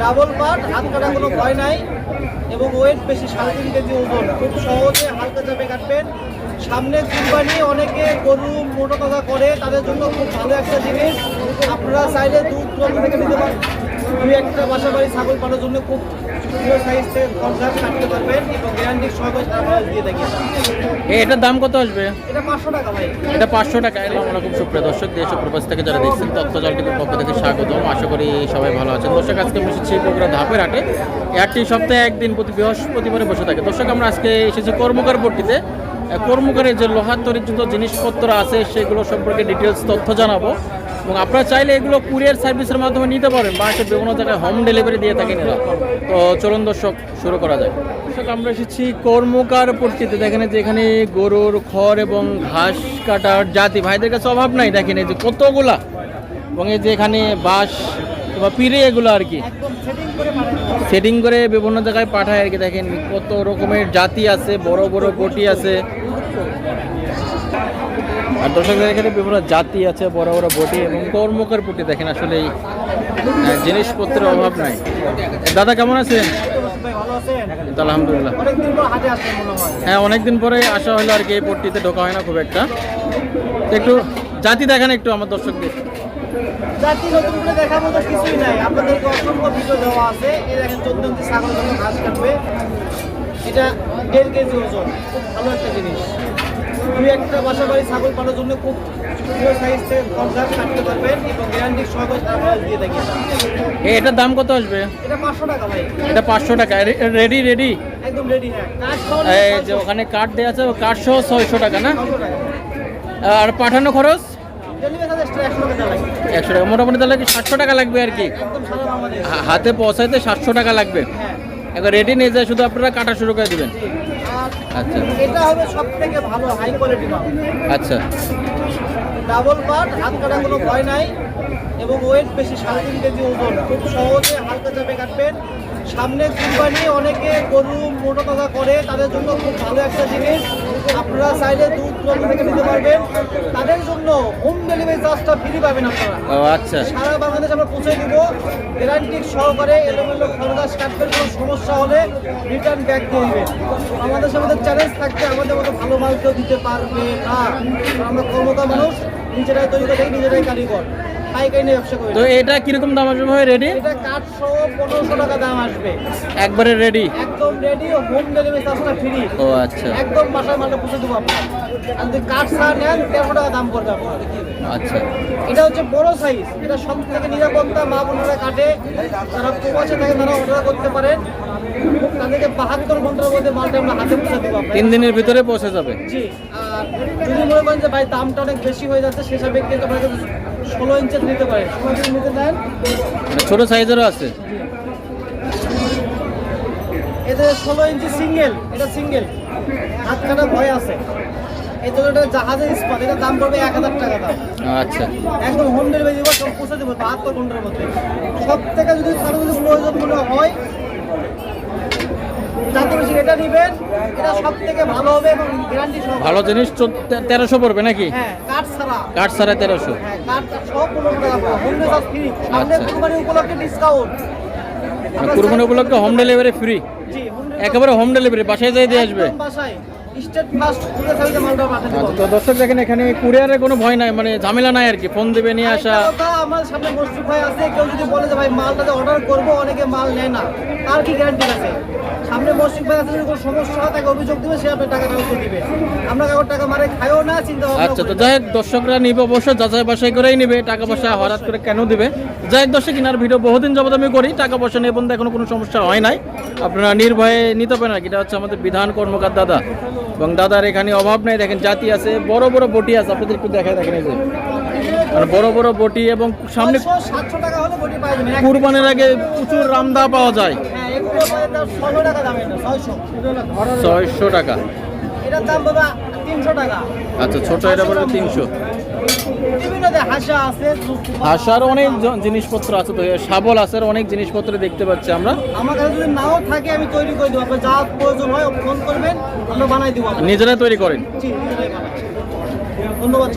Double part হাত কাটা কোনো ভয় নাই এবং ওয়েট বেশি সাড়ে তিন কেজি ওজন। খুব সহজে হালকা চাপে কাটবেন। সামনে কোম্পানি অনেকে গরু মোটা করে, তাদের জন্য খুব ভালো একটা জিনিস। আপনারা চাইলে দুধ থেকে নিতে পারেন। দুই একটা বাসা বাড়ি ছাগল পালার জন্য খুব ছোটো সাইজ থেকে কনসার্ট কাটতে পারবেন এবং গ্যারান্টি সহকারে তারা দিয়ে থাকি। এটার দাম কত আসবে? এটা পাঁচশো টাকা ভাই। এটা পাঁচশো টাকা এলাম খুব সুপ্রিয় দর্শক। দেশ প্রবাস থেকে যারা দেখছেন তথ্য জল পক্ষ থেকে স্বাগতম। আশা করি সবাই ভালো আছেন। দর্শক আজকে বসেছি ধাপের হাটে। সপ্তাহে একদিন প্রতি বৃহস্পতিবারে বসে থাকে। দর্শক আমরা আজকে এসেছি কর্মকার পট্টিতে কর্মকারের যে লোহার তরিযুক্ত জিনিসপত্র আছে সেগুলো সম্পর্কে ডিটেলস তথ্য জানাব। এবং আপনারা চাইলে এগুলো কুরিয়ার সার্ভিসের মাধ্যমে নিতে পারেন বাংলাদেশের বিভিন্ন জায়গায় হোম ডেলিভারি দিয়ে থাকেন এরা। তো চলুন দর্শক শুরু করা যায় দর্শক আমরা এসেছি কর্মকার পট্টিতে। দেখেন যে এখানে গরুর খড় এবং ঘাস কাটার জাতি। ভাইদের কাছে অভাব নাই দেখেন এই যে কতগুলা। এবং এই যে এখানে বাঁশ বা পিড়ে এগুলো আর কি। সেটিং করে সেটিং করে বিভিন্ন জায়গায় পাঠায় আর কি। দেখেন কত রকমের জাতি আছে বড় বড় বটি আছে। আর দর্শকদের এখানে বিভিন্ন জাতি আছে, বড় বড় বটি এবং কর্মকার বটি দেখেন, আসলে জিনিসপত্রের অভাব নাই। দাদা, কেমন আছেন? আলহামদুলিল্লাহ। হয়, অনেকদিন পরে আসা হলো আর কি, এই পট্টিতে ঢোকা হয় না খুব একটা। একটু জাতি দেখান একটু আমার দর্শকদের। এটা দেড় কেজি ওজন। ভালো একটা জিনিস। দুই একটা বাসা বাড়ি ছাগল পালার জন্য খুব ছোটো সাইজ থেকে কনসার্ট কাটতে পারবেন এবং গ্যারান্টি সহকারে তারা দিয়ে থাকি এটার দাম কত আসবে? এটা পাঁচশো টাকা ভাই। এটা পাঁচশো টাকা। রেডি রেডি একদম রেডি হ্যাঁ। এই যে ওখানে কার্ড দেওয়া আছে কার্ড সহ ছয়শো টাকা না? আর পাঠানো খরচ? ডেলিভারি চার্জ এক্সট্রা একশো টাকা মোটামুটি তাহলে কি সাতশো টাকা লাগবে আর কি? হাতে পৌঁছাইতে সাতশো টাকা লাগবে। হ্যাঁ। এখন রেডি নিয়ে যায় শুধু আপনারা কাটা শুরু করে দেবেন। আচ্ছা। এটা হবে সবথেকে ভালো হাই কোয়ালিটি মাল আচ্ছা। ডাবল পাট হাত কাটা কোনো ভয় নাই এবং ওয়েট বেশি সাড়ে তিন কেজি ওজন। খুব সহজে হালকা চাপে কাটবেন। সামনে কুরবানি অনেকে গরু মোটা তাজা করে তাদের জন্য খুব ভালো একটা জিনিস। আপনারা চাইলে দুধ দূরান্ত থেকে নিতে পারবেন। তাদের জন্য হোম ডেলিভারি চার্জটা ফ্রি পাবেন আপনারা। ও আচ্ছা। সারা বাংলাদেশ আমরা পৌঁছে দিব। গ্যারান্টি সহকারে এলোমেলো খরগাছ কাটবেন কোনো সমস্যা হলে রিটার্ন ব্যাক দিয়ে দিবেন। আমাদের সাথে চ্যালেঞ্জ থাকতে আমাদের মতো ভালো মাল কেউ দিতে পারবে না। আমরা কর্মতা মানুষ নিজেরাই তৈরি করে নিজেরাই কারিগর। তো এটা কীরকম দাম আসবে ভাই রেডি এটা কাঠ সহ পনেরোশো টাকা দাম আসবে। একবারে রেডি একদম রেডি হোম ডেলিভারি চার্জটা ফ্রি ও আচ্ছা। একদম বাসায় মালটা পৌঁছে দেবো আপনার আর যদি কাঠ ছাড়া নেন দেড়শো টাকা দাম পড়বে আপনার আচ্ছা। এটা হচ্ছে বড় সাইজ এটা সব থেকে নিরাপত্তা মা বোনেরা কাটে যারা প্রবাসে থাকে তারা অর্ডার করতে পারেন তাদেরকে বাহাত্তর ঘণ্টার মধ্যে মালটা আমরা হাতে পৌঁছে দেবো তিন দিনের ভিতরে পৌঁছে যাবে। জি আর যদি মনে করেন যে ভাই দামটা অনেক বেশি হয়ে যাচ্ছে সেসব ব্যক্তি আপনারা ষোলো ইঞ্চি নিতে পারেন ষোলো ইঞ্চি নিতে দেন। মানে ছোট সাইজেরও আছে। এতে ষোলো ইঞ্চি সিঙ্গেল এটা সিঙ্গেল হাত কাটা ভয় আছে। এই জন্য জাহাজের ইস্পাত এটা দাম পড়বে এক হাজার টাকা দাম। আচ্ছা। একদম হোম ডেলিভারি দেবো সব পৌঁছে দেবো বাহাত্তর ঘণ্টার মধ্যে সব থেকে যদি কারও যদি প্রয়োজন মনে হয় যাতে বেশি এটা নেবেন এটা সব থেকে ভালো হবে এবং গ্যারান্টি সহ ভালো জিনিস তেরোশো পড়বে নাকি? হ্যাঁ কাঠ ছাড়া। কাঠ ছাড়া তেরোশো। হ্যাঁ কাঠ সব পনেরো টাকা হোম ডেলিভারি ফ্রি সামনে। কুরবানি উপলক্ষে ডিসকাউন্ট কুরবানি উপলক্ষে হোম ডেলিভারি ফ্রি একেবারে হোম ডেলিভারি বাসায় যাই দিয়ে আসবে? বাসায়। আচ্ছা, তো দর্শক দেখেন এখানে কুরিয়ারের কোনো ভয় নাই মানে ঝামেলা নাই আর কি। ফোন দিবে নিয়ে আসা। আমার সামনে মসজিদ ভাই আছে কেউ যদি বলে যে ভাই মালটাতে অর্ডার করব অনেকে মাল নেয় না। তার কি গ্যারান্টি আছে? সামনে মসজিদ ভাই আছে যদি কোনো সমস্যা হয় তাকে অভিযোগ দিবে সে আপনার টাকা ফেরত দিবে। আমরা টাকা মারে খাইও না চিন্তা আচ্ছা তো যাই হোক দর্শকরা নিবে অবশ্য যাচাই বাছাই করেই নিবে টাকা পয়সা হঠাৎ করে কেন দিবে? যাই হোক দর্শক কিনার ভিডিও বহুদিন যাবত আমি করি টাকা পয়সা নিয়ে বন্ধু এখনও কোনো সমস্যা হয় নাই। আপনারা নির্ভয়ে নিতে পারেন আর কি। এটা হচ্ছে আমাদের বিধান কর্মকার দাদা। এবং দাদার এখানে অভাব নেই দেখেন জাতি আছে বড় বড় বটি আছে আপনাদের একটু দেখায় দেখেন এই যে। আর বড় বড় বটি এবং সামনে কুরবানির আগে প্রচুর রামদা পাওয়া যায়। হ্যাঁ ছয়শো এটার দাম টাকা আচ্ছা ছোট এটা বলবে তিনশো। আসার অনেক জিনিসপত্র আছে তো শাবল আসার অনেক জিনিসপত্র দেখতে পাচ্ছি আমরা। আমার কাছে যদি নাও থাকে আমি তৈরি করে দেবো। যা প্রয়োজন হয় ফোন করবেন আমরা বানাই দেবো নিজেরাই তৈরি করেন। ধন্যবাদ